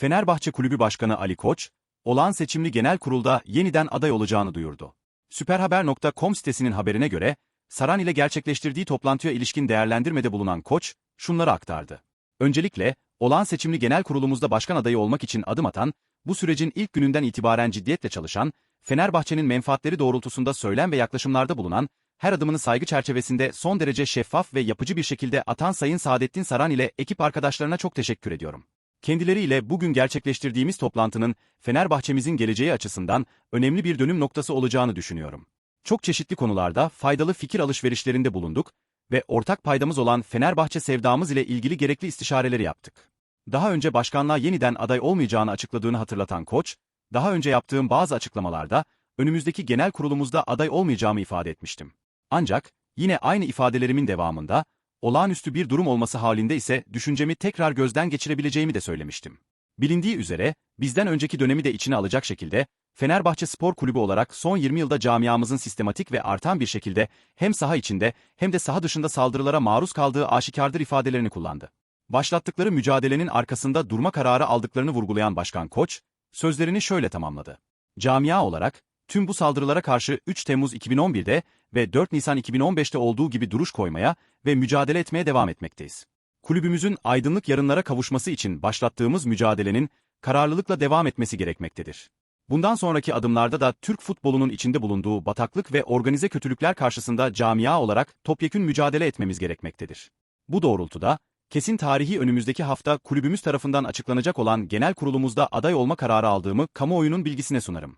Fenerbahçe Kulübü Başkanı Ali Koç, olağan seçimli genel kurulda yeniden aday olacağını duyurdu. Süperhaber.com sitesinin haberine göre, Saran ile gerçekleştirdiği toplantıya ilişkin değerlendirmede bulunan Koç, şunları aktardı. Öncelikle, olağan seçimli genel kurulumuzda başkan adayı olmak için adım atan, bu sürecin ilk gününden itibaren ciddiyetle çalışan, Fenerbahçe'nin menfaatleri doğrultusunda söylem ve yaklaşımlarda bulunan, her adımını saygı çerçevesinde son derece şeffaf ve yapıcı bir şekilde atan Sayın Saadettin Saran ile ekip arkadaşlarına çok teşekkür ediyorum. Kendileriyle bugün gerçekleştirdiğimiz toplantının Fenerbahçemizin geleceği açısından önemli bir dönüm noktası olacağını düşünüyorum. Çok çeşitli konularda faydalı fikir alışverişlerinde bulunduk ve ortak paydamız olan Fenerbahçe sevdamız ile ilgili gerekli istişareleri yaptık. Daha önce başkanlığa yeniden aday olmayacağını açıkladığını hatırlatan Koç, daha önce yaptığım bazı açıklamalarda önümüzdeki genel kurulumuzda aday olmayacağımı ifade etmiştim. Ancak yine aynı ifadelerimin devamında olağanüstü bir durum olması halinde ise düşüncemi tekrar gözden geçirebileceğimi de söylemiştim. Bilindiği üzere, bizden önceki dönemi de içine alacak şekilde, Fenerbahçe Spor Kulübü olarak son 20 yılda camiamızın sistematik ve artan bir şekilde hem saha içinde hem de saha dışında saldırılara maruz kaldığı aşikardır ifadelerini kullandı. Başlattıkları mücadelenin arkasında durma kararı aldıklarını vurgulayan Başkan Koç, sözlerini şöyle tamamladı. Camia olarak, tüm bu saldırılara karşı 3 Temmuz 2011'de ve 4 Nisan 2015'te olduğu gibi duruş koymaya ve mücadele etmeye devam etmekteyiz. Kulübümüzün aydınlık yarınlara kavuşması için başlattığımız mücadelenin kararlılıkla devam etmesi gerekmektedir. Bundan sonraki adımlarda da Türk futbolunun içinde bulunduğu bataklık ve organize kötülükler karşısında camia olarak topyekün mücadele etmemiz gerekmektedir. Bu doğrultuda, kesin tarihi önümüzdeki hafta kulübümüz tarafından açıklanacak olan genel kurulumuzda aday olma kararı aldığımı kamuoyunun bilgisine sunarım.